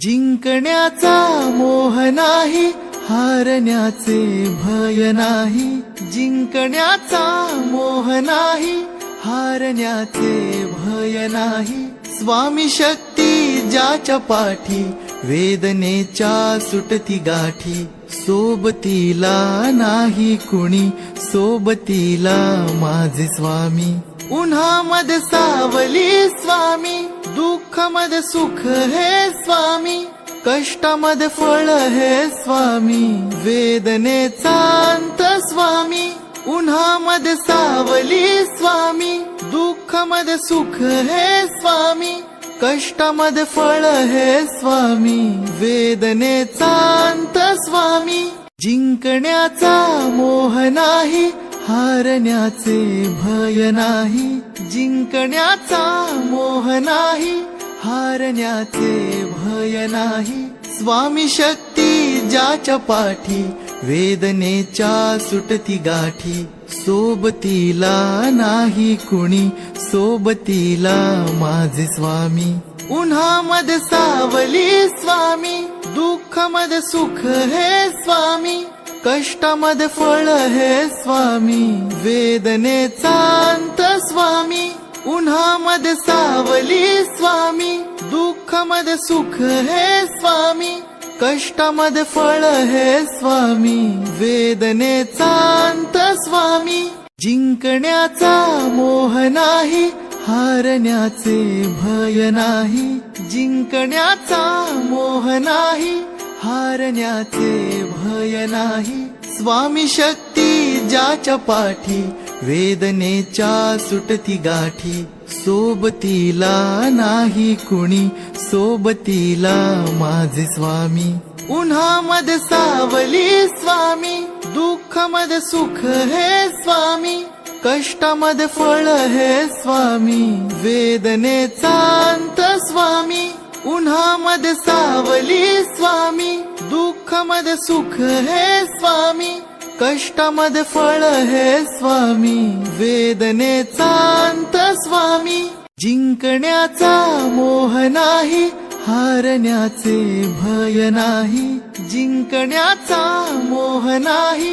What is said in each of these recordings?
जिंकण्याचा मोह नाही हारण्याचे भय नाही. जिंकण्याचा मोह नाही हारण्याचे भय नाही. स्वामी शक्ती ज्याच्या पाठी वेदनेच्या सुटती गाठी. सोबतीला नाही कुणी सोबतीला माझे स्वामी. उन्हामध्ये सावली स्वामी. दुःखामध्ये सुख हे स्वामी कष्टामध्ये फळ हे स्वामी वेदनेचा अंत स्वामी उन्हामध्ये सावली स्वामी दुःखामध्ये सुख हे स्वामी कष्टामध्ये फळ हे स्वामी वेदनेचा अंत स्वामी जिंकण्याचा मोह नाही हारण्याचे भय नाही जिंकण्याचा मोह नाही हारण्याचे भय नाही. स्वामी शक्ती ज्याच्या पाठी वेदनेच्या सुटती गाठी. सोबतीला नाही कुणी सोबतीला माझे स्वामी. उन्हामध्ये सावली स्वामी दुःख मद सुख हे स्वामी. कष्टामध्ये फळ हे स्वामी वेदनेचा अंत स्वामी. उन्हामध्ये सावली स्वामी दुःखामध्ये सुख हे स्वामी. कष्टामध्ये फळ हे स्वामी वेदनेचा अंत स्वामी. जिंकण्याचा मोह नाही हारण्याचे भय नाही. जिंकण्याचा मोह नाही हारण्याचे भय नाही. स्वामी शक्ती ज्याच्या पाठी वेदनेच्या सुटती गाठी. सोबतीला नाही कुणी सोबतीला माझे स्वामी. उन्हामध्ये सावली स्वामी दुःख मद सुख हे स्वामी. कष्टामध्ये फळ हे स्वामी वेदनेचा अंत स्वामी. उन्हामध्ये सावली स्वामी दुःखामध्ये सुख हे स्वामी कष्टामध्ये फळ हे स्वामी वेदनेचा अंत स्वामी जिंकण्याचा मोह नाही हारण्याचे भय नाही जिंकण्याचा मोह नाही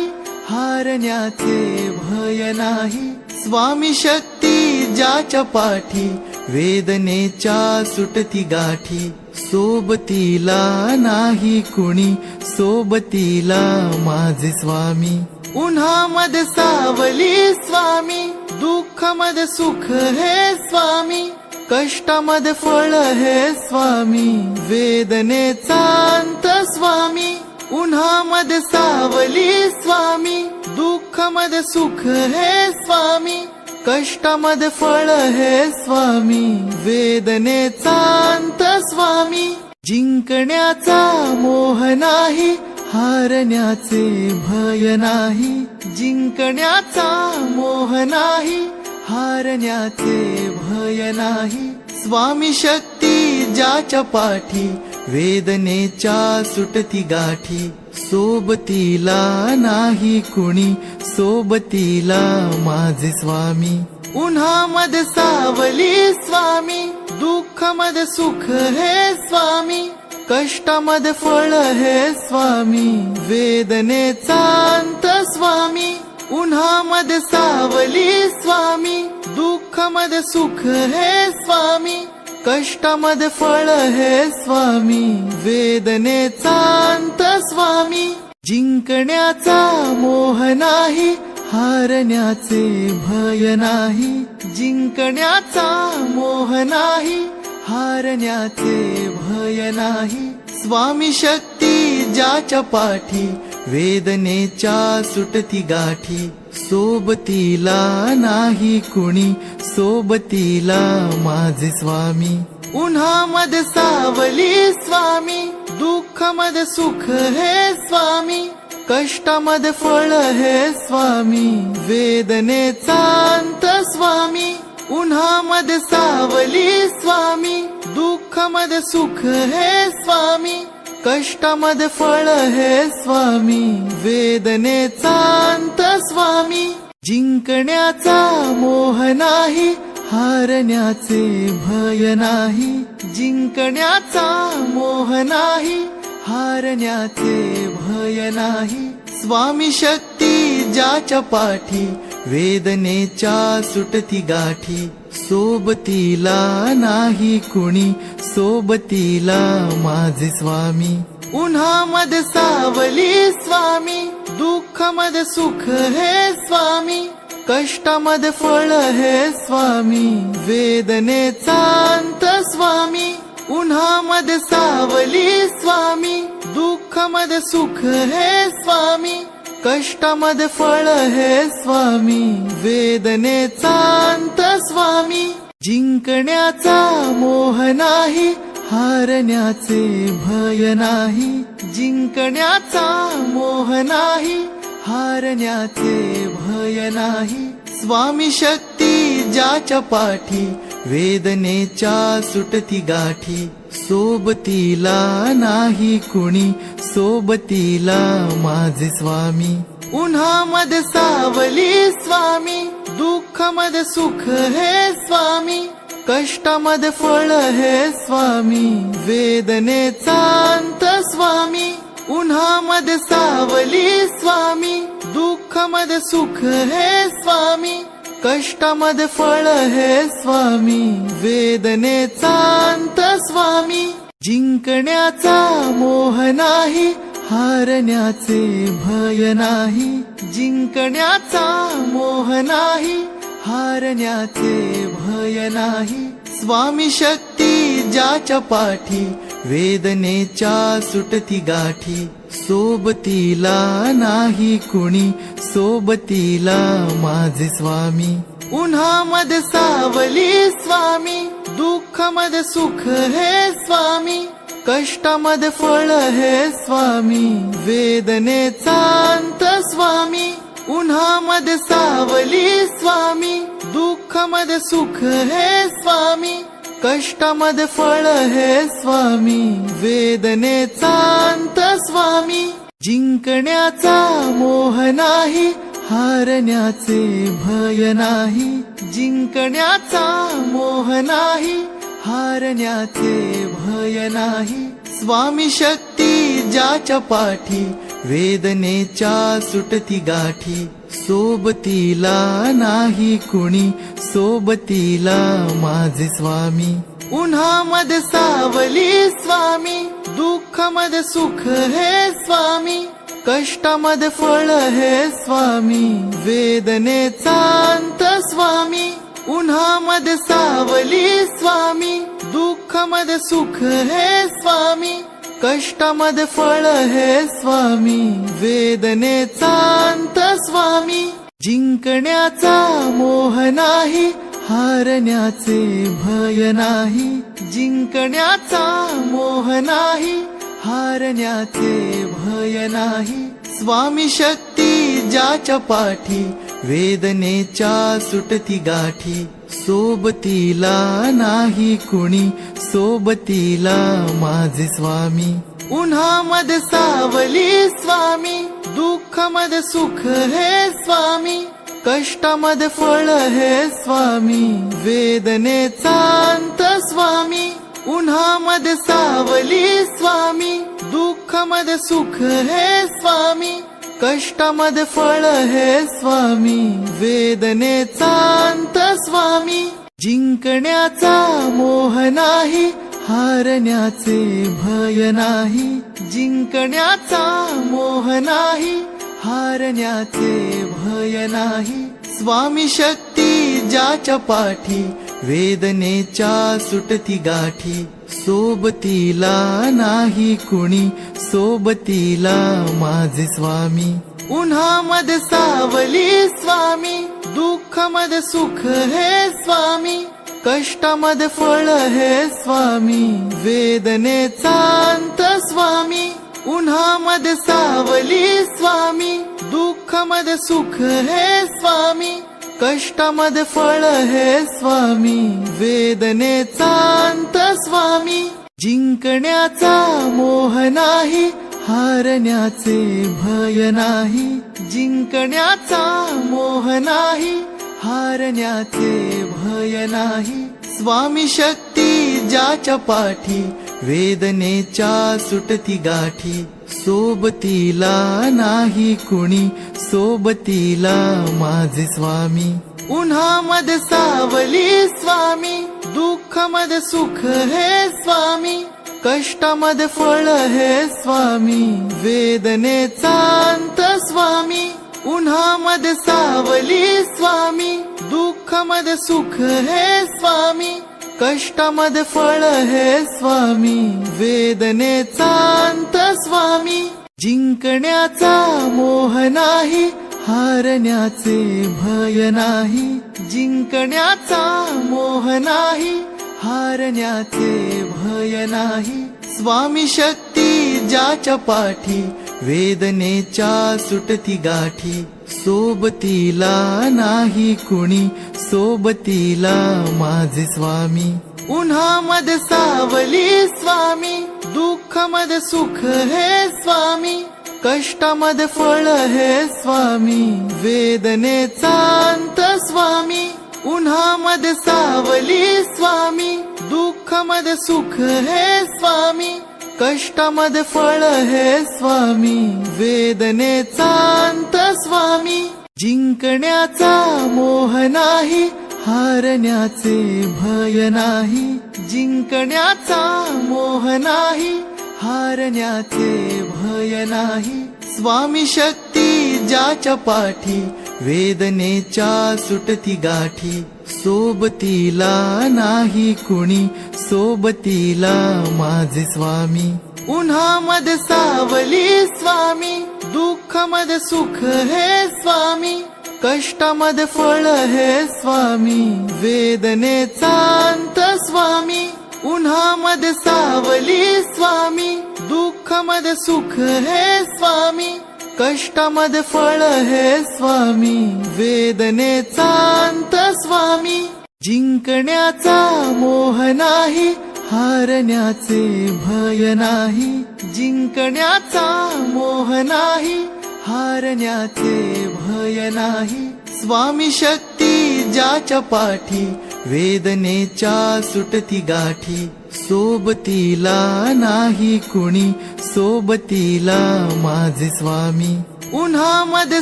हारण्याचे भय नाही स्वामी शक्ती ज्याच्या पाठी वेदनेच्या सुटती गाठी सोबतीला नाही कुणी सोबतीला माझे स्वामी. उन्हामध्ये सावली स्वामी दुःखामध्ये सुख हे स्वामी कष्टामध्ये फळ हे स्वामी वेदनेचा अंत स्वामी. उन्हामध्ये सावली स्वामी दुःखामध्ये सुख हे स्वामी कष्टामध्ये फळ हे स्वामी वेदनेचा अंत स्वामी. जिंकण्याचा मोह नाही हारण्याचे भय नाही. जिंकण्याचा मोह नाही हारण्याचे भय नाही. स्वामी शक्ती ज्याच्या पाठी वेदनेच्या सुटती गाठी. सोबतीला नाही कुणी सोबतीला माझे स्वामी. उन्हामध्ये सावली स्वामी दुःखामध्ये सुख हे स्वामी कष्टामध्ये फळ हे स्वामी वेदनेचा अंत स्वामी. उन्हामध्ये सावली स्वामी दुःखामध्ये सुख हे स्वामी कष्टामध्ये फळ हे स्वामी वेदनेचा अंत स्वामी. जिंकण्याचा मोह नाही हारण्याचे भय नाही. जिंकण्याचा मोह नाही हारण्याचे भय नाही. स्वामी शक्ती ज्याच्या पाठी वेदनेच्या सुटती गाठी. सोबतीला नाही कुणी सोबतीला माझे स्वामी. उन्हामध्ये सावली स्वामी दुःखामध्ये सुख हे स्वामी कष्टामध्ये फळ हे स्वामी वेदनेचा अंत स्वामी. उन्हामध्ये सावली स्वामी दुःखामध्ये सुख हे स्वामी कष्टामध्ये फळ हे स्वामी वेदनेचा अंत स्वामी. जिंकण्याचा मोह नाही हारण्याचे भय नाही. जिंकण्याचा मोह नाही हारण्याचे भय नाही. स्वामी शक्ती ज्याच्या पाठी वेदनेच्या सुटती गाठी. सोबतीला नाही कुणी सोबतीला माझे स्वामी. उन्हामध्ये सावली स्वामी दुःख मद सुख हे स्वामी कष्टामध्ये फळ हे स्वामी वेदनेचा अंत स्वामी. उन्हामध्ये सावली स्वामी दुःख मद सुख हे स्वामी कष्टामध्ये फळ हे स्वामी वेदनेचा अंत स्वामी. जिंकण्याचा मोह नाही हारण्याचे भय नाही. जिंकण्याचा मोह नाही हारण्याचे भय नाही. स्वामी शक्ती ज्याच्या पाठी वेदनेच्या सुटती गाठी. सोबतीला नाही कुणी सोबतीला माझे स्वामी. उन्हामध्ये सावली स्वामी दुःखामध्ये सुख हे स्वामी कष्टामध्ये फळ हे स्वामी वेदनेचा अंत स्वामी. उन्हामध्ये सावली स्वामी दुःखामध्ये सुख हे स्वामी कष्टामध्ये फळ हे स्वामी वेदनेचा अंत स्वामी. जिंकण्याचा मोह नाही हारण्याचे भय नाही. जिंकण्याचा मोह नाही हारण्याचे भय नाही. स्वामी शक्ती ज्याच्या पाठी वेदनेच्या सुटती गाठी सोबतीला नाही कुणी सोबतीला माझे स्वामी. उन्हामध्ये सावली स्वामी दुःखामध्ये सुख हे स्वामी कष्टामध्ये फळ हे स्वामी वेदनेचा अंत स्वामी. उन्हामध्ये सावली स्वामी दुःखामध्ये सुख हे स्वामी. कष्टामध्ये फळ हे स्वामी वेदनेचा अंत स्वामी. जिंकण्याचा मोह नाही हारण्याचे भय नाही. जिंकण्याचा मोह नाही हारण्याचे भय नाही. स्वामी शक्ती ज्याच्या पाठी वेदनेच्या सुटती गाठी. सोबतीला नाही कुणी सोबतीला माझे स्वामी. उन्हामध्ये सावली स्वामी दुःखामध्ये सुख हे स्वामी कष्टामध्ये फळ हे स्वामी वेदनेचा अंत स्वामी. उन्हामध्ये सावली स्वामी दुःखामध्ये सुख हे स्वामी. कष्टामध्ये फळ हे स्वामी वेदने अंत स्वामी. जिंकण्याचा मोह नाही हारण्याचे भय नाही. जिंकण्याचा मोह नाही हारण्याचे भय नाही. स्वामी शक्ती ज्याच्या पाठी वेदनेच्या सुटती गाठी सोबतीला नाही कुणी सोबतीला माझे स्वामी. उन्हामध्ये सावली स्वामी दुःखामध्ये सुख हे स्वामी कष्टामध्ये फळ हे स्वामी वेदनेचा अंत स्वामी. उन्हामध्ये सावली स्वामी दुःखामध्ये सुख हे स्वामी. कष्टामध्ये फळ हे स्वामी वेदनेचा अंत स्वामी. जिंकण्याचा मोह नाही हारण्याचे भय नाही. जिंकण्याचा मोह नाही हारण्याचे भय नाही. स्वामी शक्ती ज्याच्या पाठी वेदनेच्या सुटती गाठी. सोबतीला नाही कुणी सोबतीला माझे स्वामी. उन्हामद सावली स्वामी दुःखामध्ये सुख हे स्वामी कष्टामध्ये फळ हे स्वामी वेदनेचा अंत स्वामी. उन्हामद सावली स्वामी दुःखामध्ये सुख हे स्वामी. कष्टामध्ये फळ हे स्वामी वेदनेचा अंत स्वामी. जिंकण्याचा मोह नाही हारण्याचे भय नाही. जिंकण्याचा मोह नाही हारण्याचे भय नाही. स्वामी शक्ती ज्याच्या पाठी वेदनेच्या सुटती गाठी. सोबतीला नाही कुणी सोबतीला माझे स्वामी. उन्हामध्ये सावली स्वामी दुःखामध्ये सुख हे स्वामी कष्टामध्ये फळ हे स्वामी वेदनेचा अंत स्वामी. उन्हामध्ये सावली स्वामी दुःखामध्ये सुख हे स्वामी. कष्टामध्ये फळ हे स्वामी वेदनेचा अंत स्वामी. जिंकण्याचा मोह नाही हारण्याचे भय नाही. जिंकण्याचा मोह नाही हारण्याचे भय नाही. स्वामी शक्ती ज्याच्या पाठी वेदनेच्या सुटती गाठी. सोबतीला नाही कुणी सोबतीला माझे स्वामी. उन्हामध्ये सावली स्वामी दुःखामध्ये सुख हे स्वामी कष्टामध्ये फळ हे स्वामी वेदनेचा अंत स्वामी. उन्हामध्ये सावली स्वामी दुःखामध्ये सुख हे स्वामी. कष्टामध्ये फळ हे स्वामी वेदनेचा अंत स्वामी. जिंकण्याचा मोह नाही हारण्याचे भय नाही. जिंकण्याचा मोह नाही हारण्याचे भय नाही. स्वामी शक्ती ज्याच्या पाठी वेदनेच्या सुटती गाठी. सोबतीला नाही कुणी सोबतीला माझे स्वामी. उन्हामध्ये सावली स्वामी दुःखामध्ये सुख हे स्वामी कष्टामध्ये फळ हे स्वामी वेदनेचा अंत स्वामी. उन्हामध्ये सावली स्वामी दुःख मद सुख हे स्वामी. कष्टामध्ये फळ हे स्वामी वेदनेचा अंत स्वामी. जिंकण्याचा मोह नाही हारण्याचे भय नाही. जिंकण्याचा मोह नाही हारण्याचे भय नाही. स्वामी शक्ती ज्याच्या पाठी वेदनेच्या सुटती गाठी. सोबतीला नाही कुणी सोबतीला माझे स्वामी. उन्हामध्ये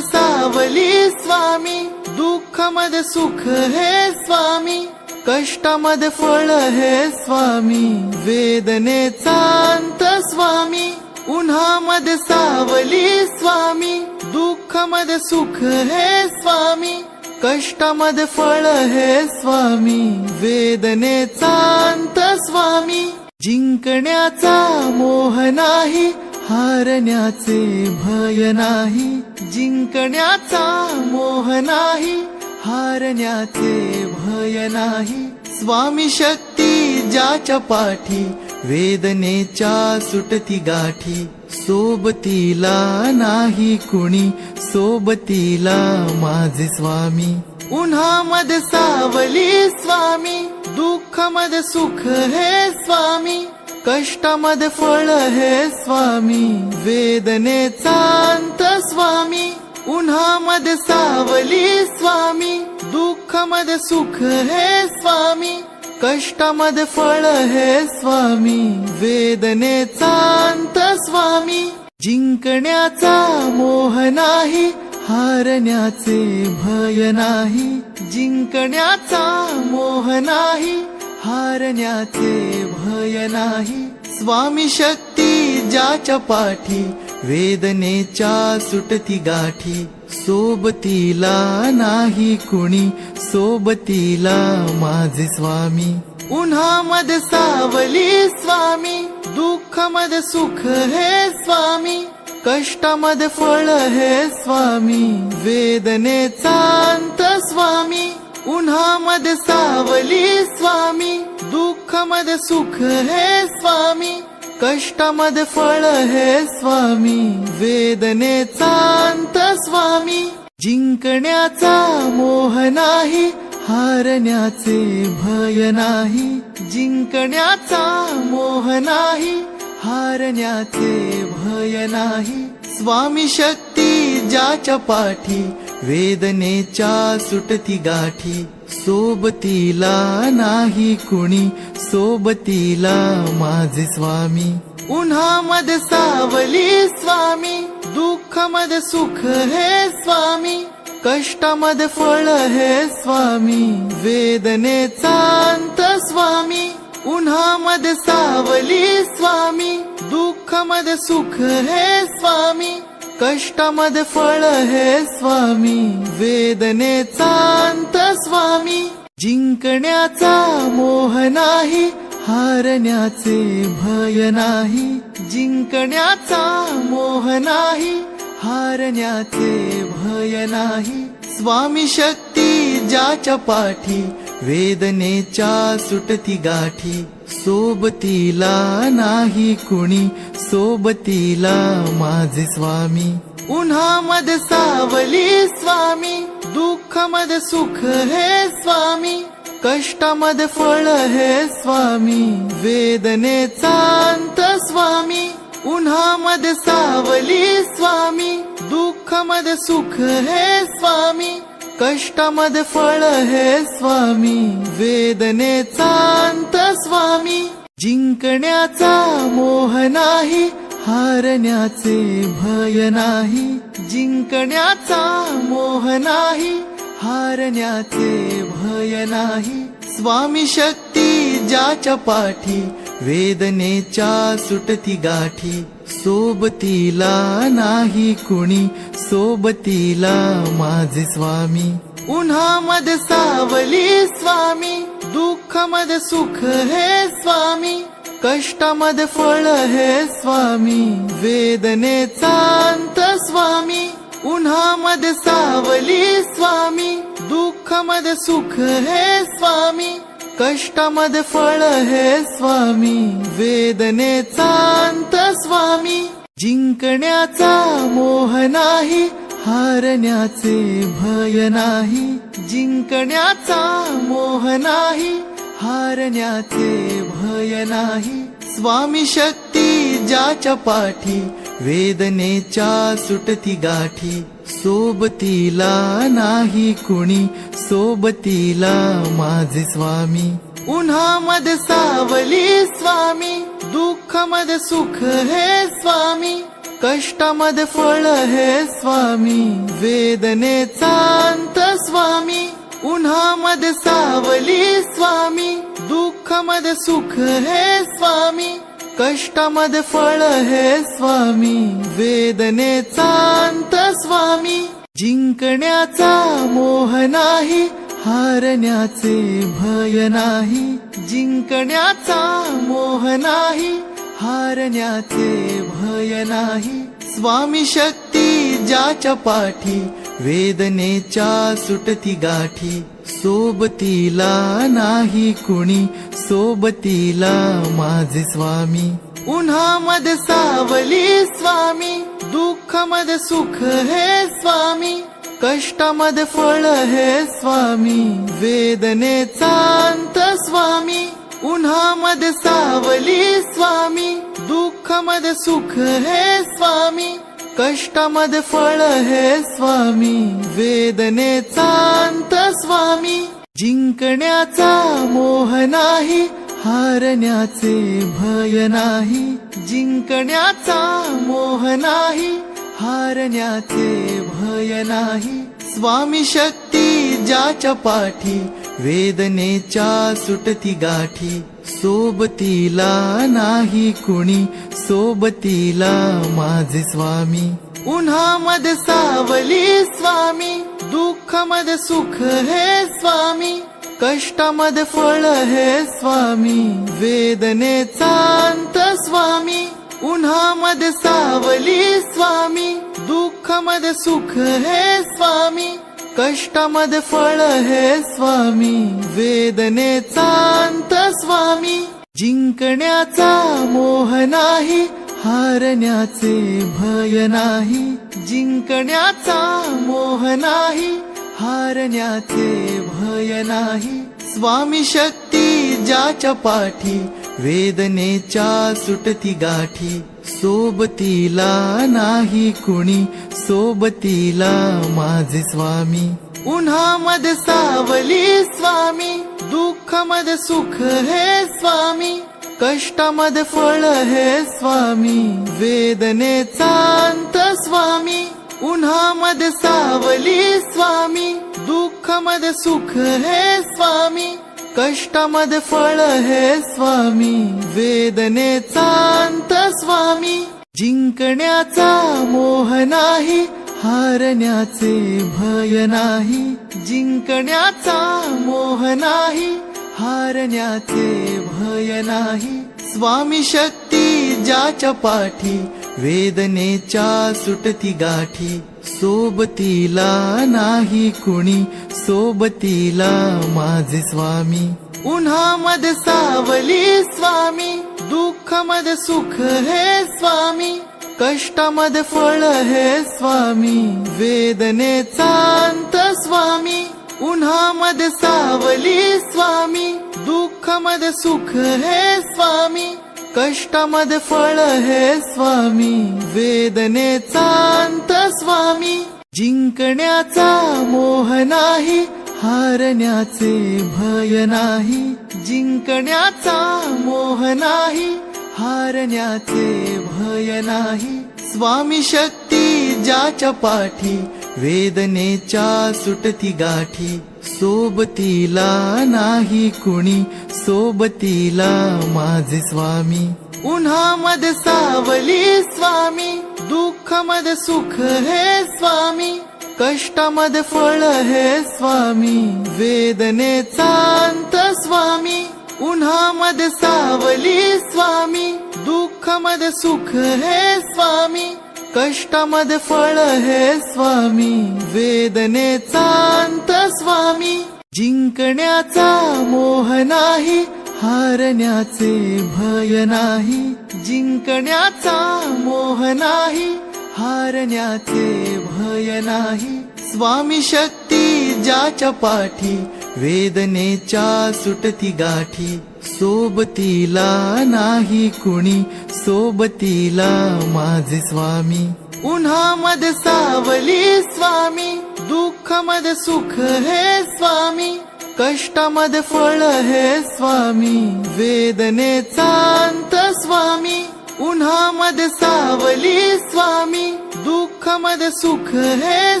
सावली स्वामी दुःख मद सुख हे स्वामी कष्टामध्ये फळ हे स्वामी वेदनेचा अंत स्वामी. उन्हामध्ये सावली स्वामी दुःख मद सुख हे स्वामी. कष्टामध्ये फळ हे स्वामी वेदनेचा अंत स्वामी. जिंकण्याचा मोह नाही हारण्याचे भय नाही. जिंकण्याचा मोह नाही हारण्याचे भय नाही. स्वामी शक्ती ज्याच्या पाठी वेदनेच्या सुटती गाठी सोबतीला नाही कुणी सोबतीला माझे स्वामी. उन्हामध्ये सावली स्वामी दुःख मद सुख हे स्वामी कष्टामध्ये फळ हे स्वामी वेदनेचा अंत स्वामी. उन्हामध्ये सावली स्वामी दुःख मद सुख हे स्वामी. कष्टामध्ये फळ हे स्वामी वेदनेचा अंत स्वामी. जिंकण्याचा मोह नाही हारण्याचे भय नाही. जिंकण्याचा मोह नाही हारण्याचे भय नाही. स्वामी शक्ती ज्याच्या पाठी वेदनेच्या सुटती गाठी. सोबतीला नाही कुणी सोबतीला माझे स्वामी. उन्हामध्ये सावली स्वामी दुःखामध्ये सुख हे स्वामी कष्टामध्ये फळ हे स्वामी वेदनेचा अंत स्वामी. उन्हामध्ये सावली स्वामी दुःखामध्ये सुख हे स्वामी. कष्टामध्ये फळ हे स्वामी वेदने अंत स्वामी. जिंकण्याचा मोह नाही हारण्याचे भय नाही. जिंकण्याचा मोह नाही हारण्याचे भय नाही. स्वामी शक्ती ज्याच्या पाठी वेदनेच्या सुटती गाठी. सोबतीला नाही कुणी सोबतीला माझे स्वामी. उन्हामध्ये सावली स्वामी दुःखामध्ये सुख हे स्वामी कष्टामध्ये फळ हे स्वामी वेदनेचा अंत स्वामी. उन्हामध्ये सावली स्वामी दुःखामध्ये सुख हे स्वामी. कष्टामध्ये फळ हे स्वामी वेदनेचा अंत स्वामी. जिंकण्याचा मोह नाही हारण्याचे भय नाही. जिंकण्याचा मोह नाही हारण्याचे भय नाही. स्वामी शक्ती ज्याच्या पाठी वेदनेच्या सुटती गाठी. सोबतीला नाही कुणी सोबतीला माझे स्वामी. उन्हामध्ये सावली स्वामी दुःखामध्ये सुख हे स्वामी कष्टामध्ये फळ हे स्वामी वेदनेचा अंत स्वामी. उन्हामध्ये सावली स्वामी दुःखामध्ये सुख हे स्वामी. कष्टामध्ये फळ हे स्वामी वेदनेचा अंत स्वामी. जिंकण्याचा मोह नाही हारण्याचे भय नाही. जिंकण्याचा मोह नाही हारण्याचे भय नाही. स्वामी शक्ती ज्याच्या पाठी वेदनेच्या सुटती गाठी. सोबतीला नाही कुणी सोबतीला माझे स्वामी. उन्हामध्ये सावली स्वामी दुःखामध्ये सुख हे स्वामी कष्टामध्ये फळ हे स्वामी वेदनेचा अंत स्वामी. उन्हामध्ये सावली स्वामी दुःखामध्ये सुख हे स्वामी. कष्टामध्ये फळ हे स्वामी वेदनेचा अंत स्वामी. जिंकण्याचा मोह नाही हारण्याचे भय नाही. जिंकण्याचा मोह नाही हारण्याचे भय नाही. स्वामी शक्ती ज्याच्या पाठी वेदनेच्या सुटती गाठी. सोबतीला नाही कुणी सोबतीला माझे स्वामी. उन्हामध्ये सावली स्वामी दुःखामध्ये सुख हे स्वामी कष्टामध्ये फळ हे स्वामी वेदनेचा अंत स्वामी. उन्हामध्ये सावली स्वामी दुःखामध्ये सुख हे स्वामी कष्टामध्ये फळ हे स्वामी वेदनेचा अंत स्वामी. जिंकण्याचा मोह नाही हारण्याचे भय नाही. जिंकण्याचा मोह नाही हारण्याचे भय नाही. स्वामी शक्ती ज्याच्या पाठी वेदनेच्या सुटती गाठी. सोबतीला नाही कुणी सोबतीला माझे स्वामी. उन्हामध्ये सावली स्वामी दुःख दुःखामध्ये सुख हे स्वामी कष्टामध्ये फळ हे स्वामी वेदनेचा अंत स्वामी. उन्हामध्ये सावली स्वामी दुःख मद सुख हे स्वामी कष्टामध्ये फळ हे स्वामी वेदनेचा अंत स्वामी. जिंकण्याचा मोह नाही हारण्याचे भय नाही. जिंकण्याचा मोह नाही हारण्याचे भय नाही. स्वामी शक्ती ज्याच्या पाठी वेदनेच्या सुटती गाठी. सोबतीला नाही कुणी सोबतीला माझे स्वामी. उन्हामध्ये सावली स्वामी दुःखामध्ये सुख हे स्वामी कष्टामध्ये फळ हे स्वामी वेदनेचा अंत स्वामी. उन्हामध्ये सावली स्वामी दुःखामध्ये सुख हे स्वामी. कष्टामध्ये फळ हे स्वामी वेदनेचा अंत स्वामी. जिंकण्याचा मोह नाही हारण्याचे भय नाही. जिंकण्याचा मोह नाही हारण्याचे भय नाही. स्वामी शक्ती ज्याच्या पाठी वेदनेच्या सुटती गाठी. सोबतीला नाही कुणी सोबतीला माझे स्वामी. उन्हामध्ये सावली स्वामी दुःखामध्ये सुख हे स्वामी कष्टामध्ये फळ हे स्वामी वेदनेचा अंत स्वामी. उन्हामध्ये सावली स्वामी दुःखामध्ये सुख हे स्वामी. कष्टामध्ये फळ हे स्वामी वेदनेचा अंत स्वामी. जिंकण्याचा मोह नाही हारण्याचे भय नाही. जिंकण्याचा मोह नाही हारण्याचे भय नाही. स्वामी शक्ती ज्याच्या पाठी वेदनेच्या सुटती गाठी सोबतीला नाही कुणी सोबतीला माझे स्वामी. उन्हामध्ये सावली स्वामी दुःखामध्ये सुख हे स्वामी कष्टामध्ये फळ हे स्वामी वेदनेचा अंत स्वामी. उन्हामध्ये सावली स्वामी दुःखामध्ये सुख हे स्वामी. कष्टामध्ये फळ हे स्वामी वेदनेचा अंत स्वामी. जिंकण्याचा मोह नाही हारण्याचे भय नाही. जिंकण्याचा मोह नाही हारण्याचे भय नाही. स्वामी शक्ती ज्याच्या पाठी वेदनेच्या सुटती गाठी. सोबतीला नाही कुणी सोबतीला माझे स्वामी. उन्हामध्ये सावली स्वामी दुःखामध्ये सुख हे स्वामी कष्टामध्ये फळ हे स्वामी वेदनेचा अंत स्वामी. उन्हामध्ये सावली स्वामी दुःखामध्ये सुख हे स्वामी कष्टामध्ये फळ हे स्वामी वेदनेचा अंत स्वामी. जिंकण्याचा मोह नाही हारण्याचे भय नाही. जिंकण्याचा मोह नाही हारण्याचे भय नाही. स्वामी शक्ती ज्याच्या पाठी वेदनेच्या सुटती गाठी. सोबतीला नाही कुणी सोबतीला माझे स्वामी. उन्हामध्ये सावली स्वामी दुःखामध्ये सुख हे स्वामी कष्टामध्ये फळ हे स्वामी वेदनेचा अंत स्वामी. उन्हामध्ये सावली स्वामी दुःखामध्ये सुख हे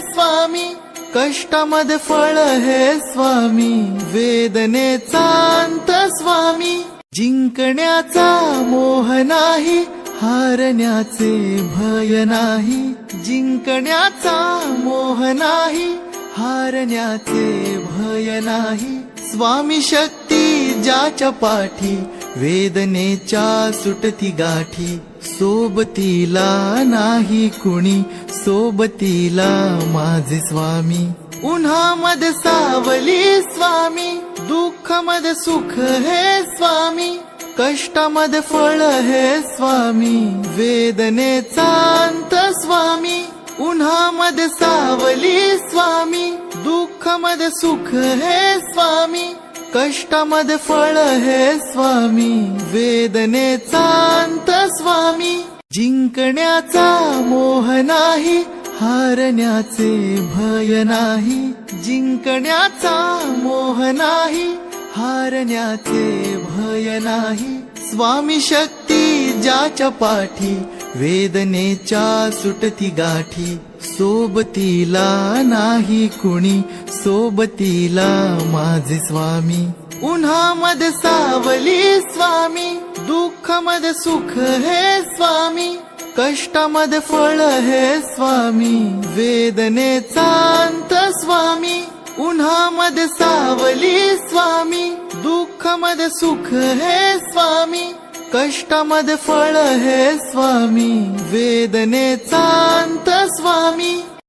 स्वामी कष्टामध्ये फळ हे स्वामी वेदनेचा अंत स्वामी. जिंकण्याचा मोह नाही हारण्याचे भय नाही. जिंकण्याचा मोह नाही हारण्याचे भय नाही. स्वामी शक्ती ज्याच्या पाठी वेदनेच्या सुटती गाठी. सोबतीला नाही कुणी सोबतीला माझे स्वामी. उन्हामध्ये सावली स्वामी दुःखामध्ये सुख हे स्वामी कष्टामध्ये फळ हे स्वामी वेदनेचा अंत स्वामी. उन्हामध्ये सावली स्वामी दुःखामध्ये सुख हे स्वामी. कष्टामध्ये फळ हे स्वामी वेदनेचा अंत स्वामी. जिंकण्याचा मोह नाही हारण्याचे भय नाही. जिंकण्याचा मोह नाही हारण्याचे भय नाही. स्वामी शक्ती ज्याच्या पाठी वेदनेच्या सुटती गाठी सोबतीला नाही कुणी सोबतीला माझे स्वामी. उन्हामध्ये सावली स्वामी दुःखामध्ये सुख हे स्वामी कष्टामद फळ हे स्वामी वेदनेचा अंत स्वामी. उन्हामध्ये सावली स्वामी दुःखामध्ये सुख हे स्वामी. कष्टामध्ये फळ हे स्वामी. वेदनेचा अंत स्वामी.